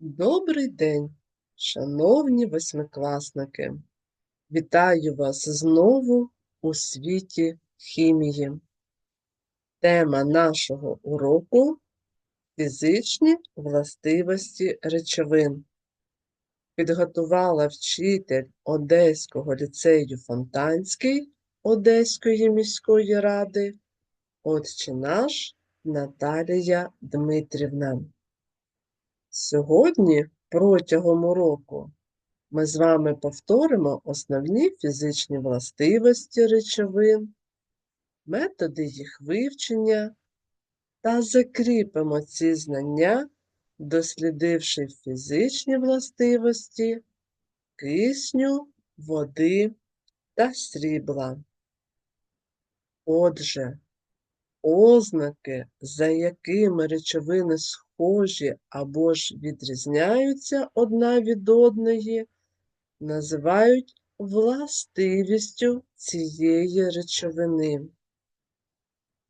Добрий день, шановні восьмикласники! Вітаю вас знову у світі хімії. Тема нашого уроку фізичні властивості речовин. Підготувала вчитель Одеського ліцею Фонтанський Одеської міської ради, отче наш Наталія Дмитрівна. Сьогодні протягом уроку ми з вами повторимо основні фізичні властивості речовин, методи їх вивчення та закріпимо ці знання, дослідивши фізичні властивості кисню, води та срібла. Отже, ознаки, за якими речовини схожі або ж відрізняються одна від одної, називають властивістю цієї речовини.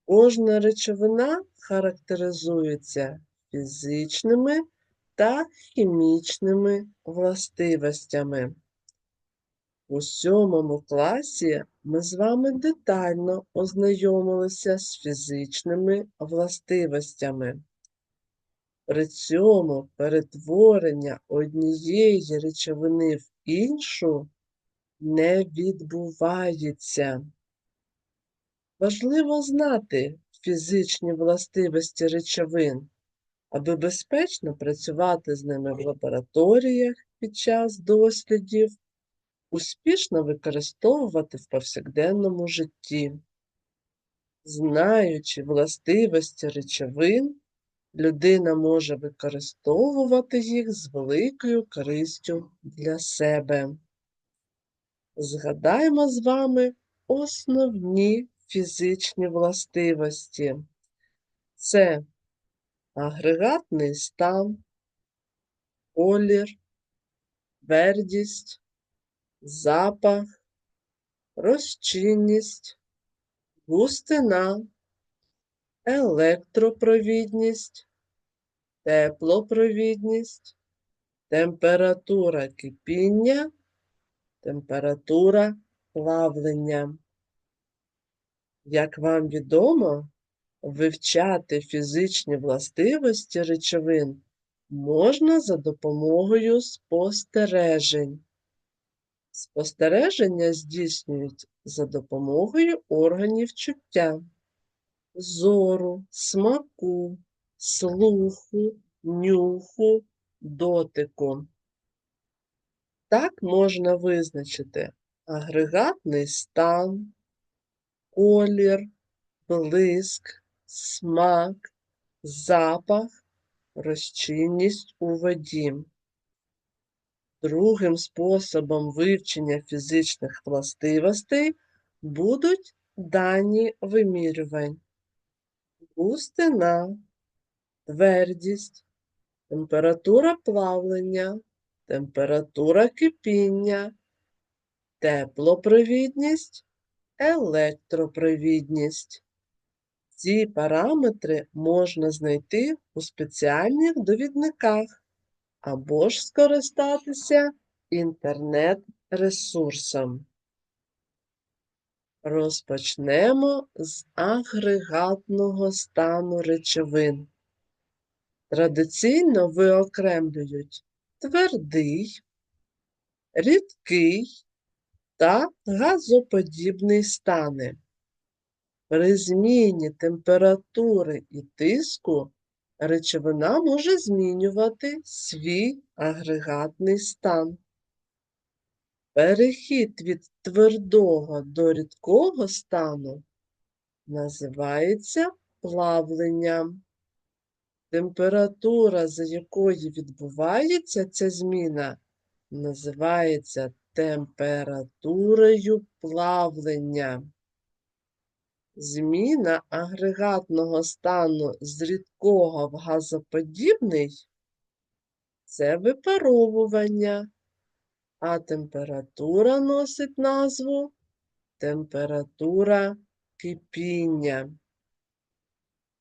Кожна речовина характеризується фізичними та хімічними властивостями. У сьомому класі ми з вами детально ознайомилися з фізичними властивостями. При цьому перетворення однієї речовини в іншу не відбувається. Важливо знати фізичні властивості речовин, аби безпечно працювати з ними в лабораторіях під час дослідів успішно використовувати в повсякденному житті. Знаючи властивості речовин, людина може використовувати їх з великою користю для себе. Згадаємо з вами основні фізичні властивості. Це агрегатний стан, колір, твердість, запах, розчинність, густина, електропровідність, теплопровідність, температура кипіння, температура плавлення. Як вам відомо, вивчати фізичні властивості речовин можна за допомогою спостережень. Спостереження здійснюють за допомогою органів чуття, зору, смаку, слуху, нюху, дотику. Так можна визначити агрегатний стан, колір, блиск, смак, запах, розчинність у воді. Другим способом вивчення фізичних властивостей будуть дані вимірювань. Густина, твердість, температура плавлення, температура кипіння, теплопровідність, електропровідність. Ці параметри можна знайти у спеціальних довідниках або ж скористатися інтернет-ресурсом. Розпочнемо з агрегатного стану речовин. Традиційно виокремлюють твердий, рідкий та газоподібний стани. При зміні температури і тиску речовина може змінювати свій агрегатний стан. Перехід від твердого до рідкого стану називається плавленням. Температура, за якою відбувається ця зміна, називається температурою плавлення. Зміна агрегатного стану з рідкого в газоподібний це випаровування, а температура носить назву температура кипіння.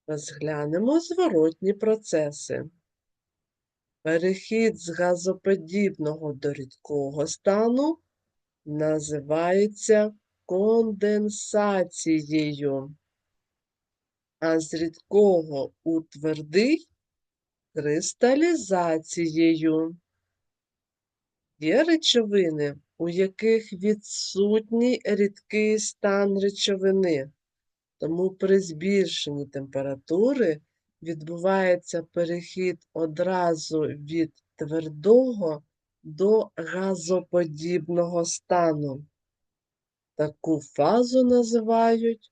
Розглянемо зворотні процеси. Перехід з газоподібного до рідкого стану називається конденсацією, а з рідкого у твердий кристалізацією. Є речовини, у яких відсутній рідкий стан речовини, тому при збільшенні температури відбувається перехід одразу від твердого до газоподібного стану. Таку фазу називають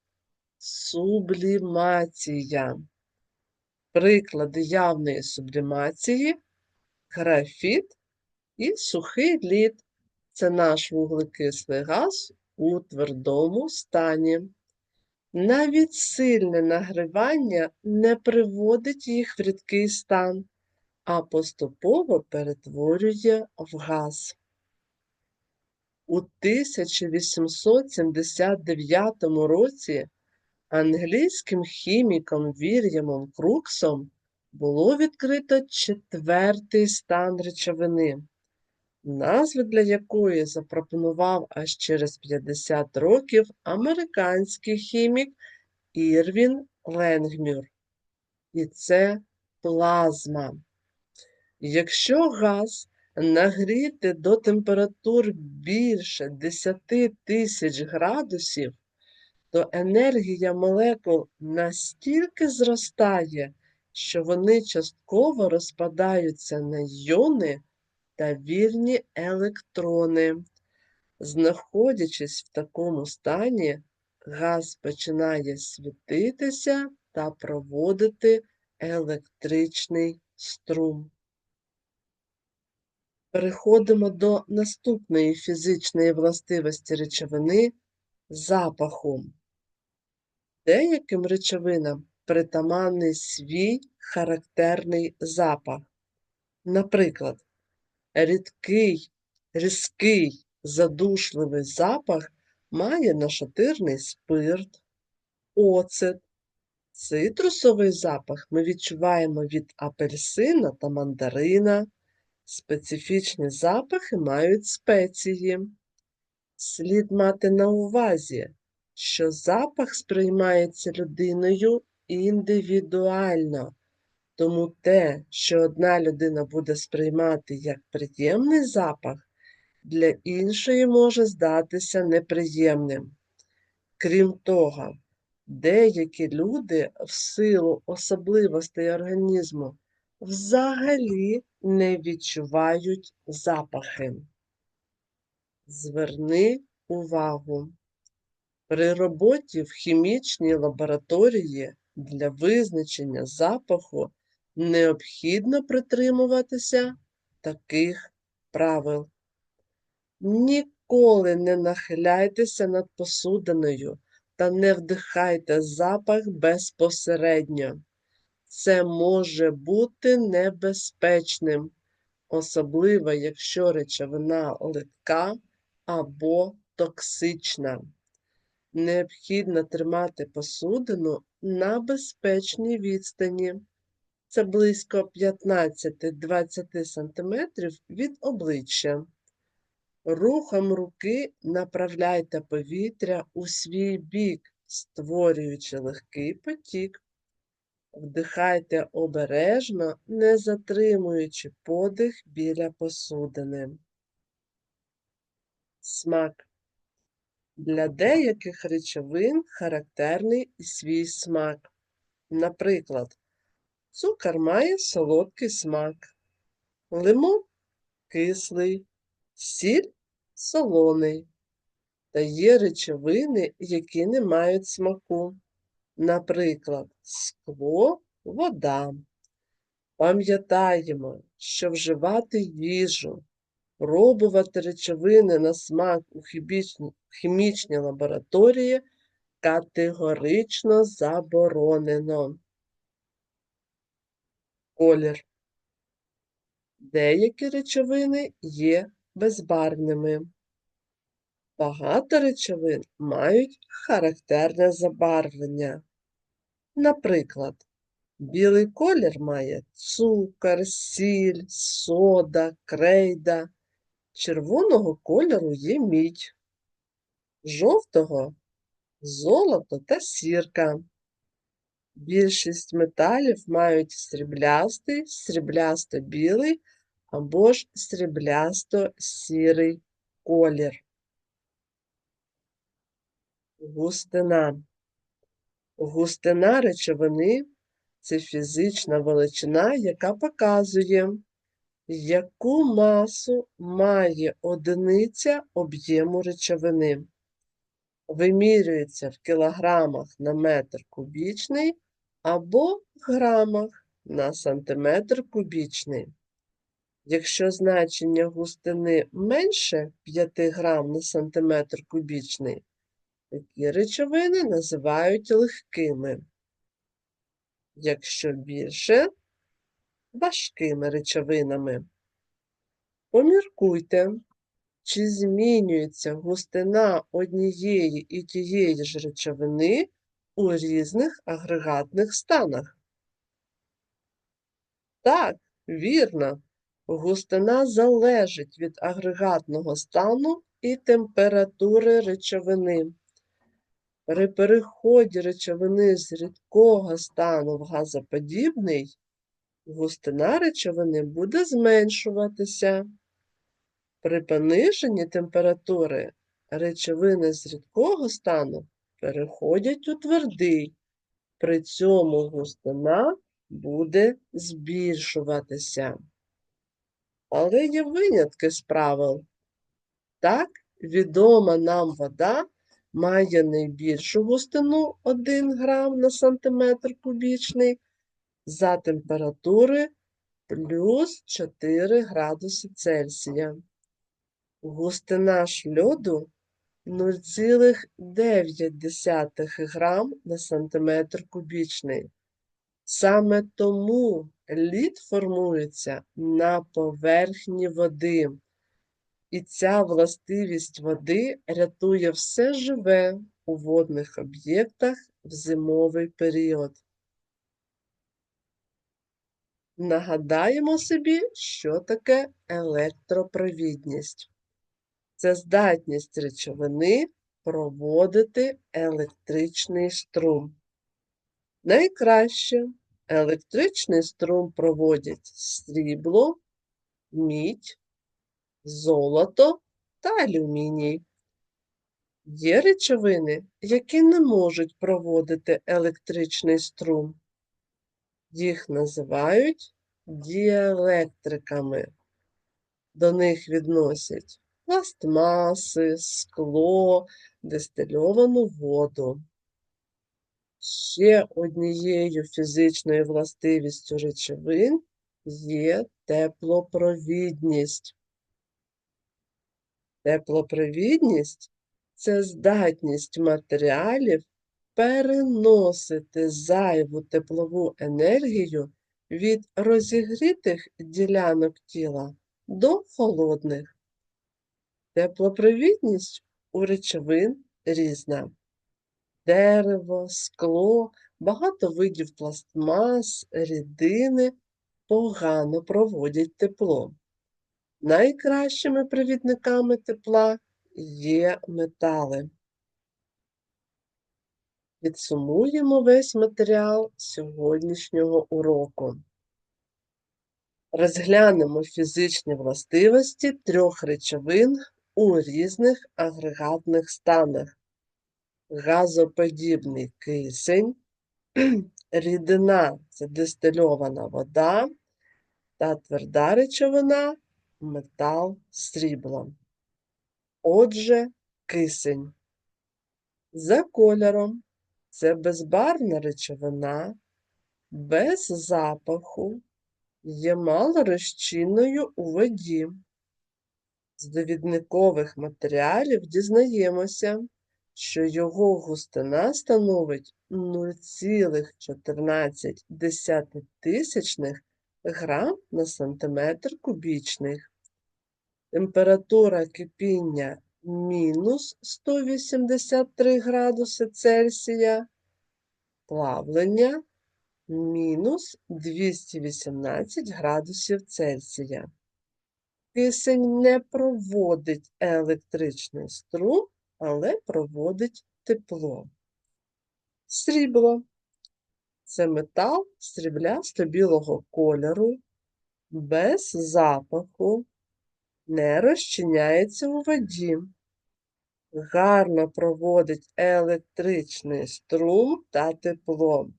сублімація. Приклади явної сублімації графіт і сухий лід. Це наш вуглекислий газ у твердому стані. Навіть сильне нагрівання не приводить їх в рідкий стан, а поступово перетворює в газ. У 1879 році англійським хіміком Вільямом Круксом було відкрито четвертий стан речовини, назви для якої запропонував аж через 50 років американський хімік Ірвін Ленгмюр. І це плазма. Якщо газ нагріти до температур більше 10 тисяч градусів, то енергія молекул настільки зростає, що вони частково розпадаються на йони та вільні електрони. Знаходячись в такому стані, газ починає світитися та проводити електричний струм. Переходимо до наступної фізичної властивості речовини запаху. Деяким речовинам притаманний свій характерний запах. Наприклад, рідкий, різкий, задушливий запах має нашатирний спирт, оцет. Цитрусовий запах ми відчуваємо від апельсина та мандарина. Специфічні запахи мають спеції. Слід мати на увазі, що запах сприймається людиною індивідуально, тому те, що одна людина буде сприймати як приємний запах, для іншої може здатися неприємним. Крім того, деякі люди в силу особливостей організму взагалі не відчувають запахи. Зверни увагу. При роботі в хімічній лабораторії для визначення запаху необхідно притримуватися таких правил. Ніколи не нахиляйтеся над посудиною та не вдихайте запах безпосередньо. Це може бути небезпечним, особливо якщо речовина липка або токсична. Необхідно тримати посудину на безпечній відстані. Це близько 15-20 см від обличчя. Рухом руки направляйте повітря у свій бік, створюючи легкий потік. Вдихайте обережно, не затримуючи подих біля посудини. Смак. Для деяких речовин характерний свій смак. Наприклад, цукор має солодкий смак, лимон кислий, сіль солоний. Та є речовини, які не мають смаку. Наприклад, скло, вода. Пам'ятаємо, що вживати їжу, пробувати речовини на смак у хімічній, лабораторії категорично заборонено. Колір. Деякі речовини є безбарвними. Багато речовин мають характерне забарвлення. Наприклад, Білий колір має цукор, сіль, сода, крейда. Червоного кольору є мідь, жовтого золото та сірка. Більшість металів мають сріблястий, сріблясто-білий або ж сріблясто-сірий колір. Густина. Густина речовини це фізична величина, яка показує, яку масу має одиниця об'єму речовини. Вимірюється в кілограмах на метр кубічний або в грамах на сантиметр кубічний. Якщо значення густини менше 5 грам на сантиметр кубічний, такі речовини називають легкими. Якщо більше важкими речовинами. Поміркуйте, чи змінюється густина однієї і тієї ж речовини у різних агрегатних станах. Так, вірно. Густина залежить від агрегатного стану і температури речовини. При переході речовини з рідкого стану в газоподібний густина речовини буде зменшуватися. При пониженні температури речовини з рідкого стану переходять у твердий. При цьому густина буде збільшуватися. Але є винятки з правил. Так, відома нам вода має найбільшу густину 1 грам на сантиметр кубічний за температури плюс 4 градуси Цельсія. Густина льоду 0,9 грам на сантиметр кубічний. Саме тому лід формується на поверхні води. І ця властивість води рятує все живе у водних об'єктах в зимовий період. Нагадаємо собі, що таке електропровідність. Це здатність речовини проводити електричний струм. Найкраще електричний струм проводять срібло, мідь, золото та алюміній. Є речовини, які не можуть проводити електричний струм. Їх називають діелектриками. До них відносять пластмаси, скло, дистильовану воду. Ще однією фізичною властивістю речовин є теплопровідність. Теплопровідність це здатність матеріалів переносити зайву теплову енергію від розігрітих ділянок тіла до холодних. Теплопровідність у речовин різна. Дерево, скло, багато видів пластмас, рідини погано проводять тепло. Найкращими провідниками тепла є метали. Підсумуємо весь матеріал сьогоднішнього уроку. Розглянемо фізичні властивості трьох речовин у різних агрегатних станах. Газоподібний кисень, рідина це дистильована вода та тверда речовина метал срібло. Отже, кисень. За кольором це безбарвна речовина, без запаху, є малорозчинною у воді. З довідникових матеріалів дізнаємося, що його густина становить 0,14 тисячних грам на сантиметр кубічний. Температура кипіння мінус 183 градуси Цельсія, плавлення мінус 218 градусів Цельсія. Кисень не проводить електричний струм, але проводить тепло. Срібло це метал сріблясто-білого кольору, без запаху, не розчиняється у воді, гарно проводить електричний струм та тепло.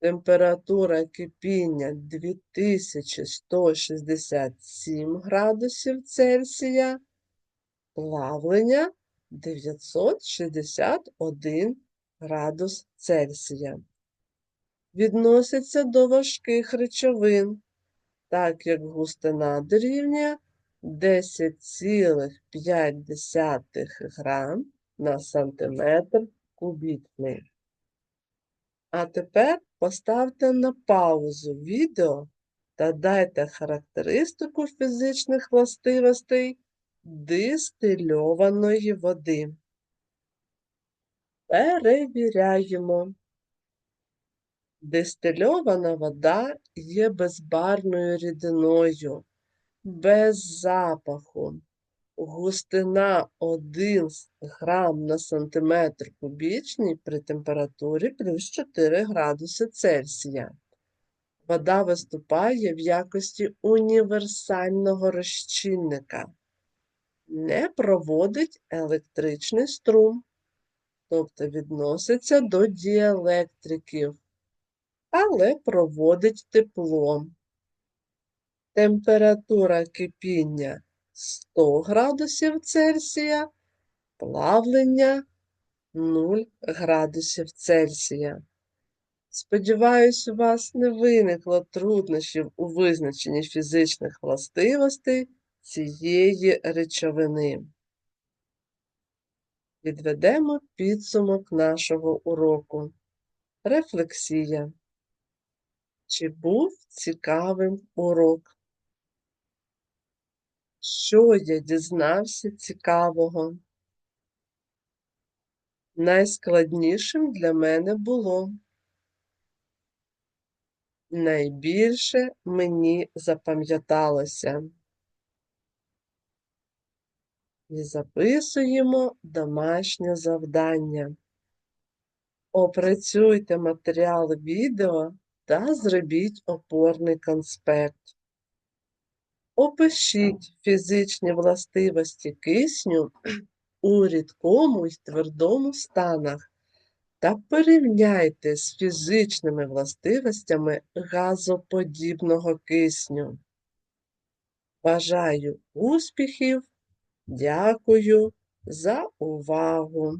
Температура кипіння 2167 градусів Цельсія, плавлення 961 градус Цельсія. Відноситься до важких речовин, так як густина дорівнює 10,5 грам на сантиметр кубічний. А тепер поставте на паузу відео та дайте характеристику фізичних властивостей дистильованої води. Перевіряємо. Дистильована вода є безбарвною рідиною, без запаху. Густина 1 грам на сантиметр кубічний при температурі плюс 4 градуси Цельсія. Вода виступає в якості універсального розчинника, не проводить електричний струм, тобто відноситься до діелектриків, але проводить тепло. Температура кипіння 100 градусів Цельсія, плавлення 0 градусів Цельсія. Сподіваюсь, у вас не виникло труднощів у визначенні фізичних властивостей цієї речовини. Підведемо підсумок нашого уроку. Рефлексія. Чи був цікавим урок? Що я дізнався цікавого? Найскладнішим для мене було. Найбільше мені запам'яталося. І записуємо домашнє завдання. Опрацюйте матеріал відео та зробіть опорний конспект. Опишіть фізичні властивості кисню у рідкому й твердому станах та порівняйте з фізичними властивостями газоподібного кисню. Бажаю успіхів! Дякую за увагу!